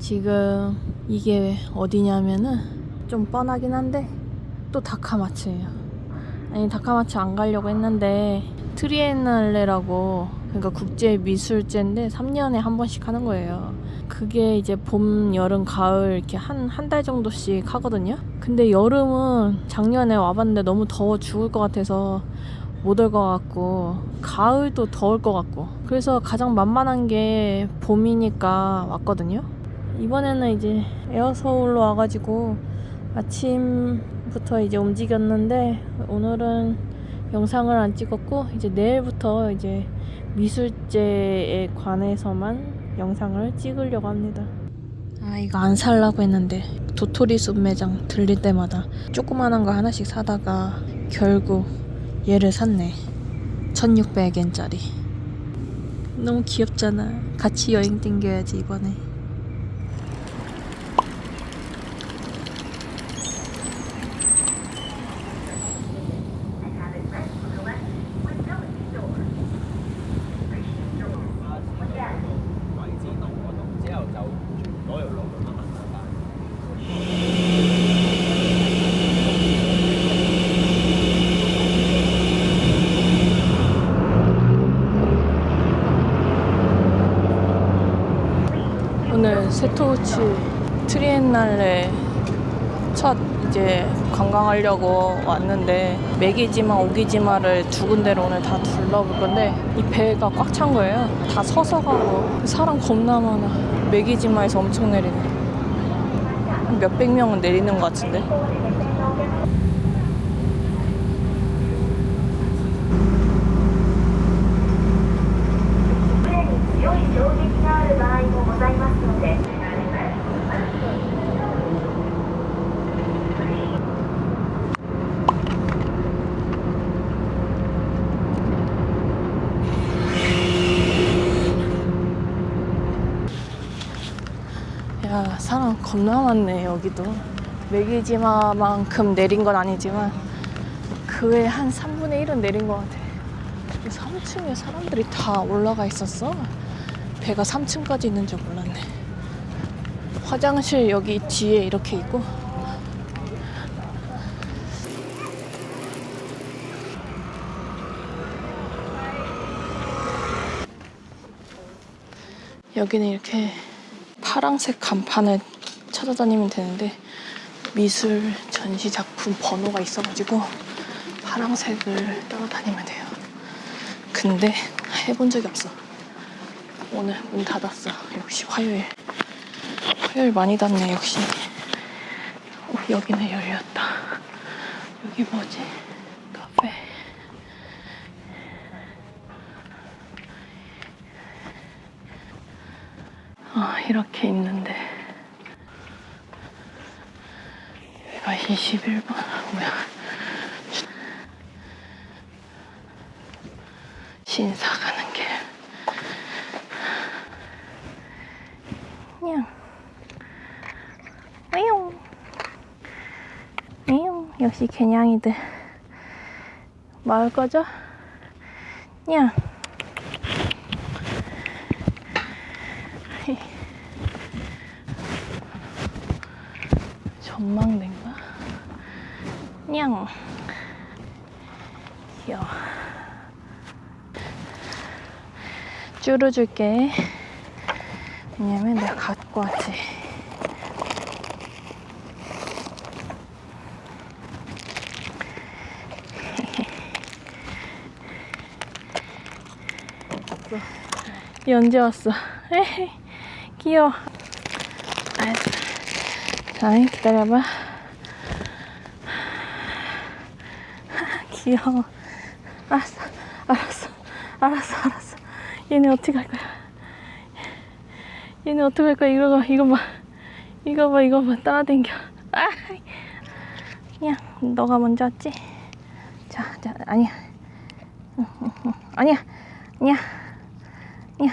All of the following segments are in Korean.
지금 이게 어디냐면은 좀 뻔하긴 한데 또 다카마츠예요. 아니 다카마츠 안 가려고 했는데 트리엔날레라고 그러니까 국제 미술제인데 3년에 한 번씩 하는 거예요. 그게 이제 봄, 여름, 가을 이렇게 한 한 달 정도씩 하거든요. 근데 여름은 작년에 와봤는데 너무 더워 죽을 것 같아서 못 올 것 같고 가을도 더울 것 같고 그래서 가장 만만한 게 봄이니까 왔거든요. 이번에는 이제 에어서울로 와가지고 아침부터 이제 움직였는데 오늘은 영상을 안 찍었고 이제 내일부터 이제 미술제에 관해서만 영상을 찍으려고 합니다. 아 이거 안 살라고 했는데 도토리 숲 매장 들릴 때마다 조그만한 거 하나씩 사다가 결국 얘를 샀네. 1600엔짜리. 너무 귀엽잖아. 같이 여행 땡겨야지 이번에. 오늘 세토우치 트리엔날레 첫 이제 관광하려고 왔는데 메기지마 오기지마를 두 군데를 오늘 다 둘러볼 건데 이 배가 꽉 찬 거예요. 다 서서 가고 사람 겁나 많아. 메기지마에서 엄청 내리네. 한 몇백 명은 내리는 것 같은데 야 사람 겁나 많네 여기도. 메기지마만큼 내린 건 아니지만 그 외에 한 3분의 1은 내린 것 같아. 3층에 사람들이 다 올라가 있었어? 배가 3층까지 있는 줄 몰랐네. 화장실 여기 뒤에 이렇게 있고. 여기는 이렇게 파랑색 간판을 찾아다니면 되는데 미술 전시 작품 번호가 있어가지고 파랑색을 따라다니면 돼요. 근데 해본 적이 없어. 오늘 문 닫았어. 역시 화요일. 화요일 많이 닫네 역시. 어, 여기는 열렸다. 여기 뭐지? 카페. 아 이렇게 있는데. 여기가 21번 뭐야. 신사 가는 길. 냥. 와용 와용 역시 개냥이들. 마을 거죠? 냥 전망대인가? 냥 귀여워. 쭈루 줄게. 왜냐면 내가 갖고 왔지. 얘 언제 왔어? 에헤이 귀여워 자, 기다려봐. 귀여워. 알았어, 알았어, 알았어, 알았어. 얘네 어떻게 할 거야? 얘네 어떻게 할 거야? 이거 봐, 이거 봐. 이거 봐, 이거 봐. 따라댕겨. 아! 그냥, 너가 먼저 왔지? 자, 자, 아니야. 아니야, 아니야, 아니야.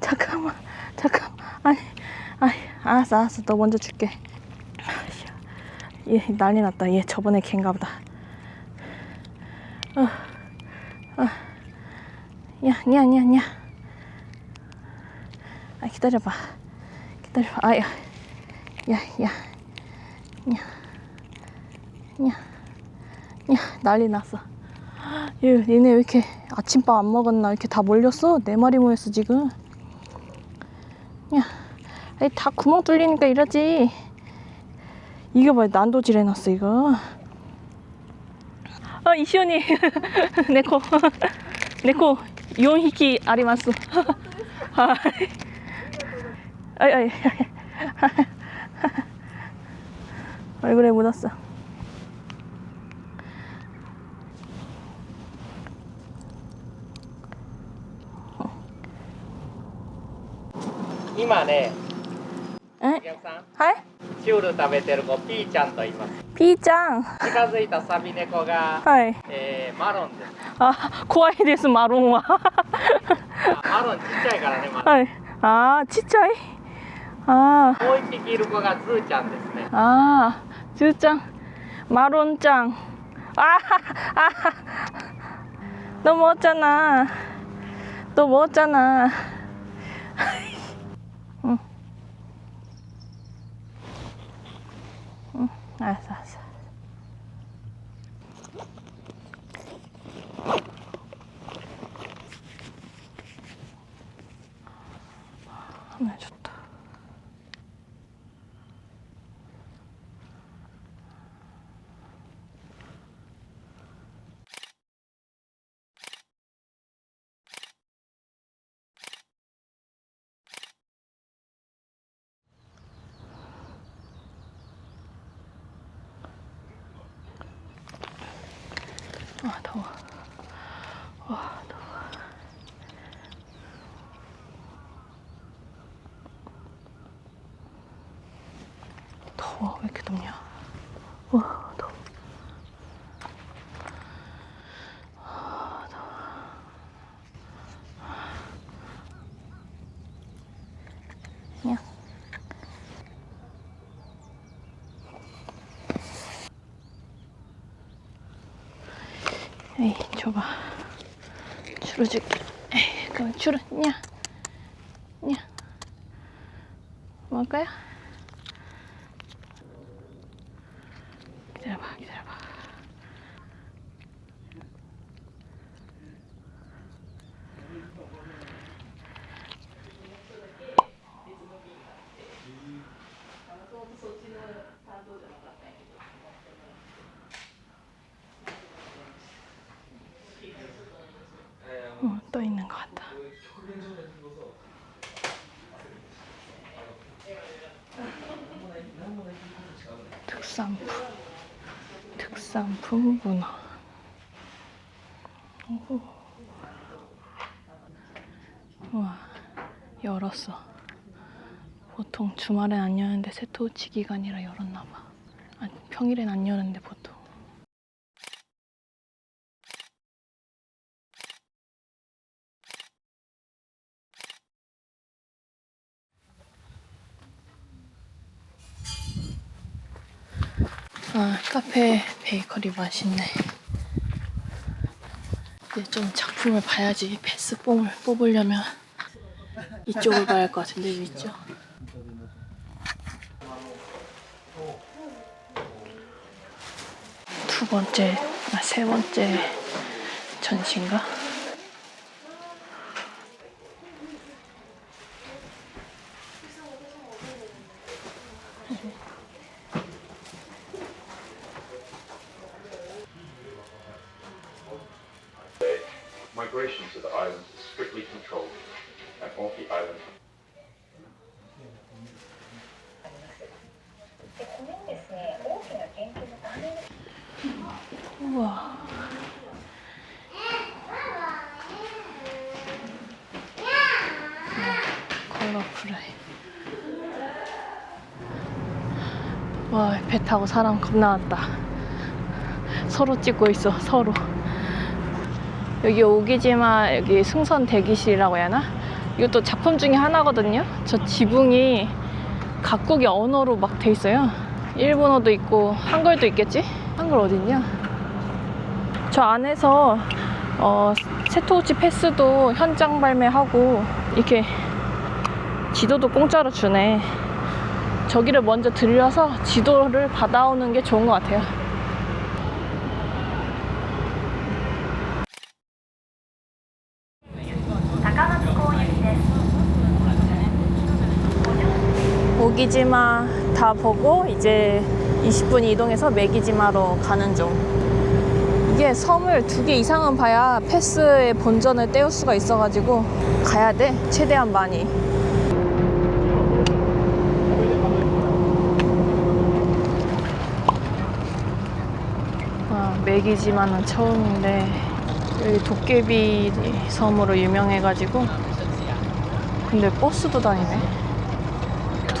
잠깐만. 알았어, 알았어. 너 먼저 줄게. 아이씨, 얘 난리 났다. 얘 저번에 걘가 보다. 어, 어. 야, 야, 야, 야. 아, 기다려봐. 기다려. 아야. 야, 야. 야. 야. 야, 난리 났어. 얘, 얘네 왜 이렇게 아침밥 안 먹었나? 이렇게 다 몰렸어? 네 마리 모였어, 지금. 야, 아니, 다 구멍 뚫리니까 이러지. 이거 봐, 난도질 해놨어, 이거. 어, 아, 이시오니. 네코. 네코, 요히키 아리마스. 아이, 아이. 얼굴에 묻었어. 이만해. え？皆さんはいチュール食べてる子ピーちゃんと言いますピーちゃん。近づいたサビ猫が、はい。えー、マロンです。あ怖いですマロンは。マロンちっちゃいからねマロン、はい、あちっちゃい？あもう一匹いる子がズーちゃんですね。ああズーちゃん。マロンちゃん。ああどうもおちゃなどうもおちゃな 알았어, 알았어. 하면 좋다. 아 더워. 와 더워. 더워 왜 이렇게 덥냐? 와. 에이 줘봐 추루 줄게 에이 그럼 추루 냐 냐. 먹을 거야? 기다려봐 기다려봐 어, 또 있는 것 같다. 특산품, 문어. 오. 우와, 열었어. 보통 주말엔 안 여는데 세토우치 기간이라 열었나 봐. 아니, 평일엔 안 여는데 보통. 아, 카페 베이커리 맛있네. 이제 좀 작품을 봐야지 패스 뽕을 뽑으려면 이쪽을 봐야 할 것 같은데 위쪽. 두 번째, 아, 세 번째 전시인가? migration to the islands is strictly controlled, and off the island. 우와. 컬러풀해. 와, 배 타고 사람 겁나 왔다. 서로 찍고 있어, 서로. 여기 오기지마, 여기 승선 대기실이라고 해야 하나? 이것도 작품 중에 하나거든요. 저 지붕이 각국의 언어로 막 돼 있어요. 일본어도 있고, 한글도 있겠지? 한글 어딨냐? 저 안에서 어, 세토우치 패스도 현장 발매하고 이렇게 지도도 공짜로 주네. 저기를 먼저 들려서 지도를 받아오는 게 좋은 것 같아요. 오기지마 다 보고 이제 20분 이동해서 메기지마로 가는 중. 이게 섬을 두 개 이상은 봐야 패스의 본전을 떼울 수가 있어가지고 가야 돼. 최대한 많이. 아, 메기지마는 처음인데 여기 도깨비 섬으로 유명해가지고 근데 버스도 다니네.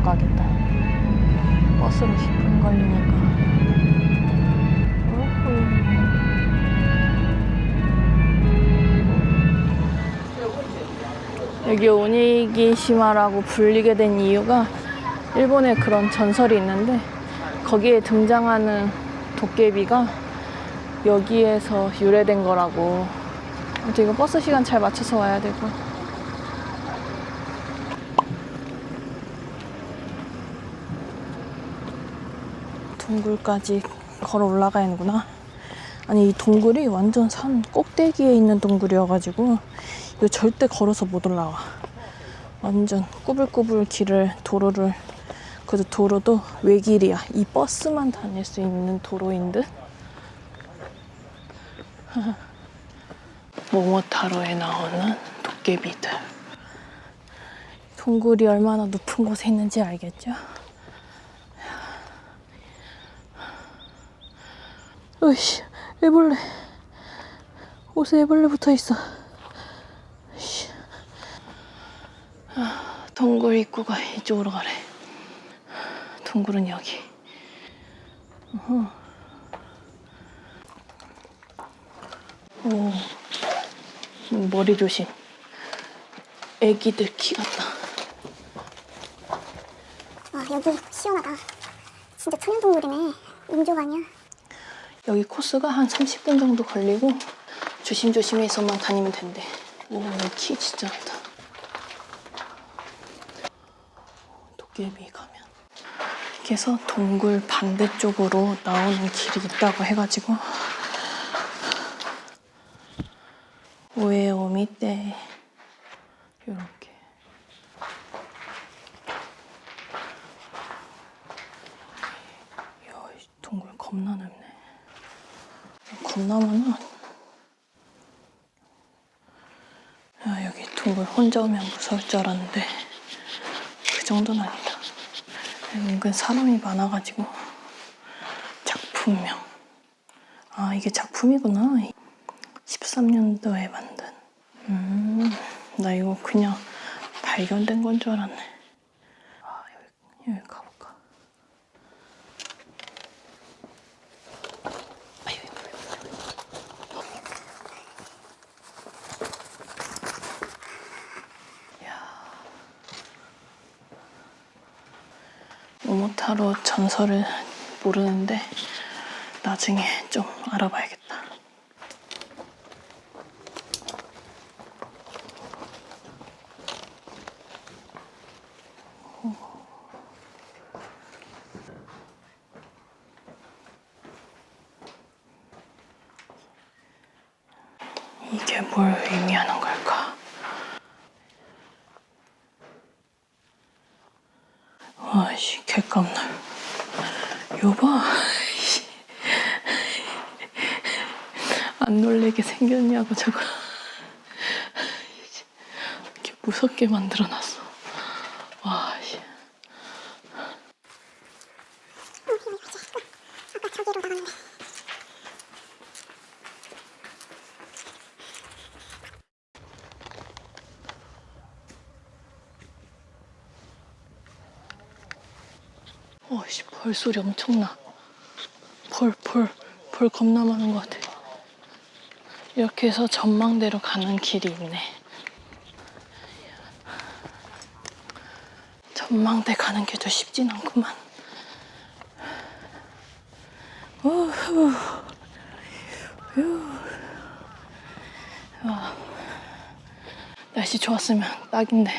못 가겠다. 버스로 10분 걸리니까. 여기 오니기시마라고 불리게 된 이유가 일본에 그런 전설이 있는데 거기에 등장하는 도깨비가 여기에서 유래된 거라고. 아무튼 이거 버스 시간 잘 맞춰서 와야 되고. 동굴까지 걸어 올라가야 하는구나. 아니 이 동굴이 완전 산 꼭대기에 있는 동굴이어가지고 이거 절대 걸어서 못 올라와. 완전 꾸불꾸불 길을 도로를 그래도 도로도 외길이야. 이 버스만 다닐 수 있는 도로인 듯. 모모타로에 나오는 도깨비들. 동굴이 얼마나 높은 곳에 있는지 알겠죠? 으이씨, 애벌레. 옷에 애벌레 붙어 있어. 씨. 아, 동굴 입구가 이쪽으로 가래. 동굴은 여기. 어허. 오, 음, 머리 조심. 애기들 키 같다. 와 여기 시원하다 진짜 천연동굴이네 인조 아니야 여기 코스가 한 30분 정도 걸리고 조심조심해서만 다니면 된대. 오, 키 진짜 많다. 도깨비 가면. 이렇게 해서 동굴 반대쪽으로 나오는 길이 있다고 해가지고 오에오 밑에 이렇게 이야, 이 동굴 겁나 넓네. 겁나 많아. 야, 여기 동굴 혼자 오면 무서울 줄 알았는데 그 정도는 아니다. 은근 사람이 많아가지고 작품명. 아 이게 작품이구나. 13년도에 만든. 음, 나 이거 그냥 발견된 건 줄 알았네. 아 여기 여기 가볼까. 아 여기 여기. 모모 타로 전설을 모르는데 나중에 좀 알아봐야겠다. 이게 뭘 의미하는 걸까? 와씨 개깜놀 여봐 씨. 안 놀래게 생겼냐고 저거 이렇게 무섭게 만들어놨어 저기로 나갔는데 어씨 벌 소리 엄청나. 벌, 벌, 벌 겁나 많은 것 같아. 이렇게 해서 전망대로 가는 길이 있네. 전망대 가는 길도 쉽진 않구만. 우후. 휴. 아, 날씨 좋았으면 딱인데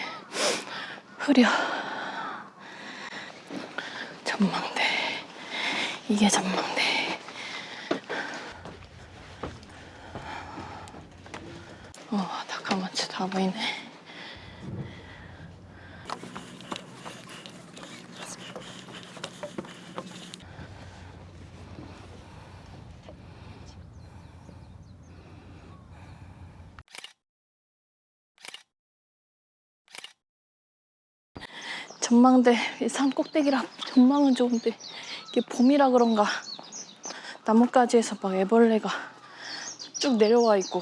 흐려. 전망대. 이게 전망대. 어, 다카마치 다 보이네. 전망대 이산 꼭대기라 전망은 좋은데 이게 봄이라 그런가 나뭇가지에서 막 애벌레가 쭉 내려와 있고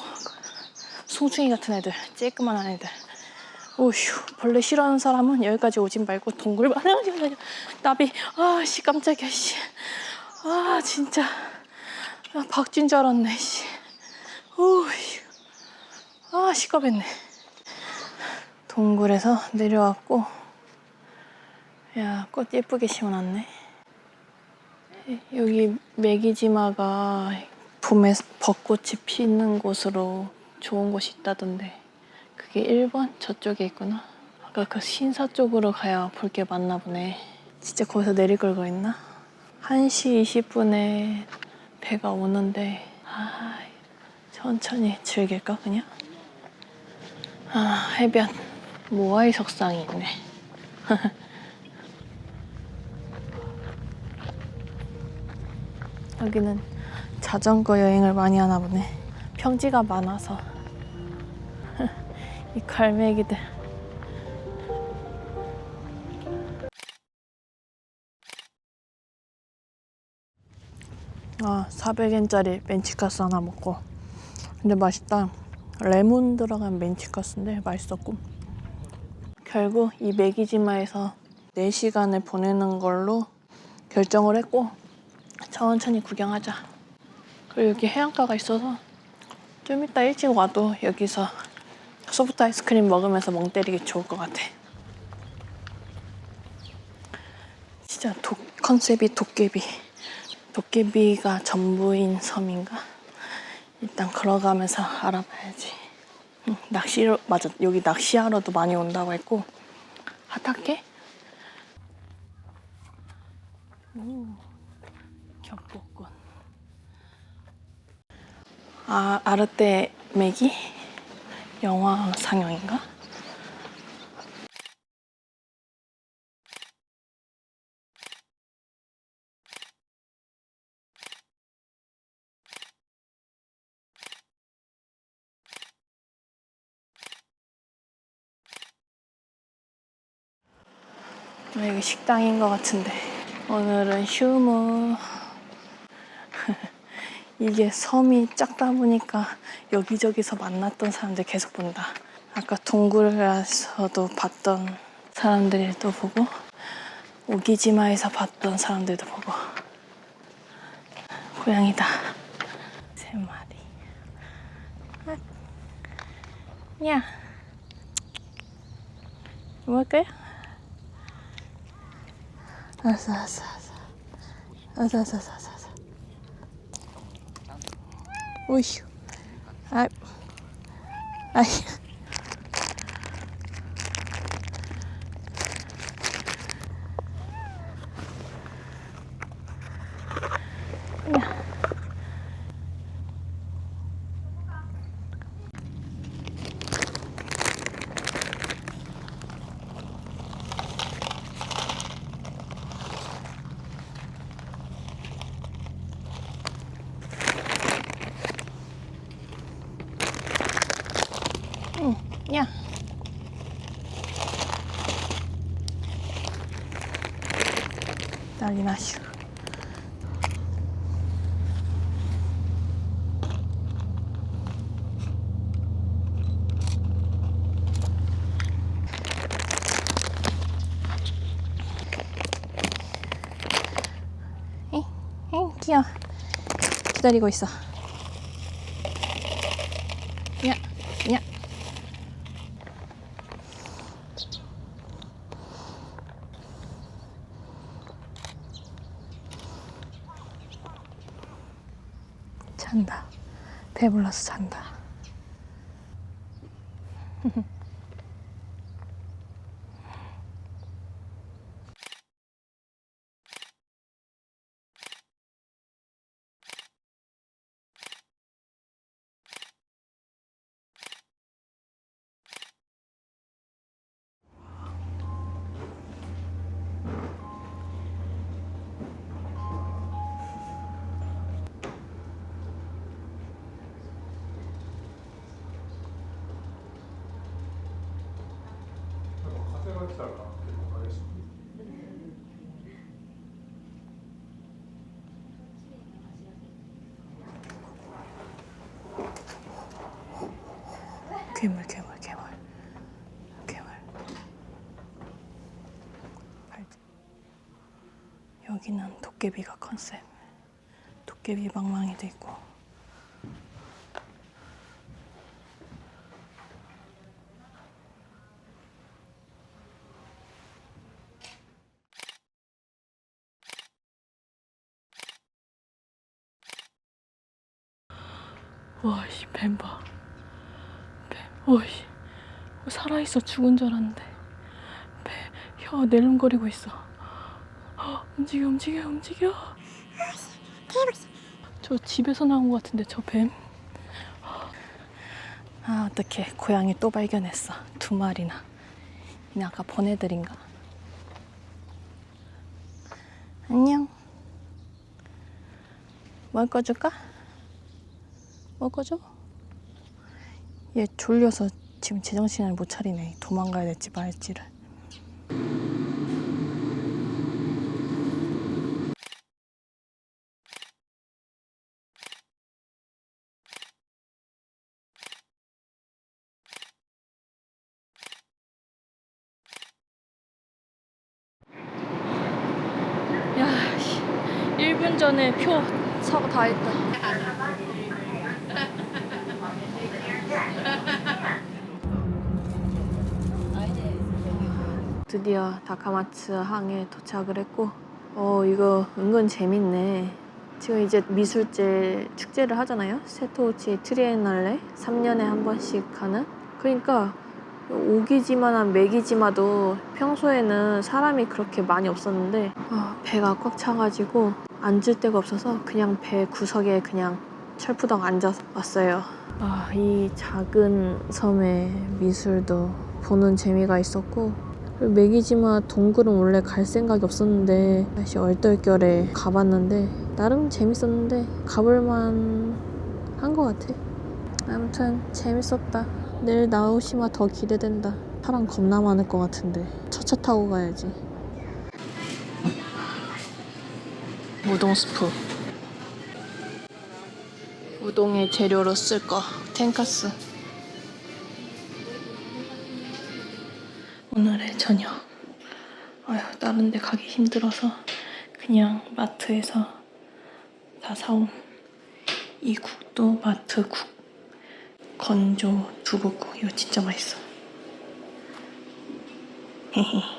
송충이 같은 애들 쬐끄만한 애들. 오휴 벌레 싫어하는 사람은 여기까지 오진 말고 동굴 나비. 아씨 깜짝이야 씨아 진짜. 아, 박쥐인 줄 알았네 씨. 오휴. 아 시겁했네. 동굴에서 내려왔고 야, 꽃 예쁘게 심어놨네. 여기 메기지마가 봄에 벚꽃이 피는 곳으로 좋은 곳이 있다던데 그게 1번 저쪽에 있구나. 아까 그 신사 쪽으로 가야 볼 게 많나 보네. 진짜 거기서 내릴 걸 그랬나? 1시 20분에 배가 오는데 아, 천천히 즐길까 그냥? 아, 해변 모아이 석상이 있네. 여기는 자전거 여행을 많이 하나 보네. 평지가 많아서. 이 갈매기들. 아, 400엔짜리 멘치카스 하나 먹고. 근데 맛있다. 레몬 들어간 멘치카스인데 맛있었고. 결국 이 메기지마에서 4시간을 보내는 걸로 결정을 했고 천천히 구경하자. 그리고 여기 해안가가 있어서 좀 이따 일찍 와도 여기서 소프트 아이스크림 먹으면서 멍 때리기 좋을 것 같아. 진짜 도, 컨셉이 도깨비. 도깨비가 전부인 섬인가? 일단 걸어가면서 알아봐야지. 응, 낚시로 맞아 여기 낚시하러도 많이 온다고 했고 하타케? 오. 겹벚꽃. 아, 아르테 맥이? 영화 상영인가? 아, 여기 식당인 것 같은데 오늘은 휴무 이게 섬이 작다 보니까 여기저기서 만났던 사람들 계속 본다. 아까 동굴에서도 봤던 사람들도 보고 오기지마에서 봤던 사람들도 보고. 고양이다. 세 마리. 아. 야 먹을까요? 알았어 알았어 알았어. 알았어 알았어 알았어 알았어 맛있어. 귀여워. 기다리고 있어. 잔다. 배불러서 잔다. 괴물, 괴물, 괴물, 괴물. 여기는 도깨비가 컨셉. 도깨비 방망이도 있고. 와, 씨, 뱀 봐. 뱀, 오이씨. 살아 있어, 죽은 줄 알았는데. 뱀, 혀 내름거리고 있어. 헉, 움직여, 움직여, 움직여. 저 집에서 나온 것 같은데, 저 뱀. 아, 어떡해. 고양이 또 발견했어. 두 마리나. 얘네 아까 보내드린가? 안녕. 뭘 꺼줄까? 먹어줘. 얘 졸려서 지금 제정신을 못 차리네. 도망가야 될지 말지를. 야, 씨. 1분 전에 표 사고 다 했다. 드디어 다카마츠 항에 도착을 했고 어 이거 은근 재밌네. 지금 이제 미술제 축제를 하잖아요? 세토우치 트리에날레? 3년에 한 번씩 하는? 그러니까 오기지만한 메기지마도 평소에는 사람이 그렇게 많이 없었는데 아, 배가 꽉 차가지고 앉을 데가 없어서 그냥 배 구석에 그냥 철푸덕 앉아서 왔어요. 아, 이 작은 섬의 미술도 보는 재미가 있었고 메기지마 동굴은 원래 갈 생각이 없었는데 다시 얼떨결에 가봤는데 나름 재밌었는데 가볼만 한 것 같아. 아무튼 재밌었다. 내일 나오시마 더 기대된다. 사람 겁나 많을 것 같은데. 첫차 타고 가야지. 우동 스프. 우동의 재료로 쓸 거. 텐카스 오늘의 저녁. 아휴 다른 데 가기 힘들어서 그냥 마트에서 다 사온 이 국도 마트 국. 건조 두부국. 이거 진짜 맛있어. 헤헤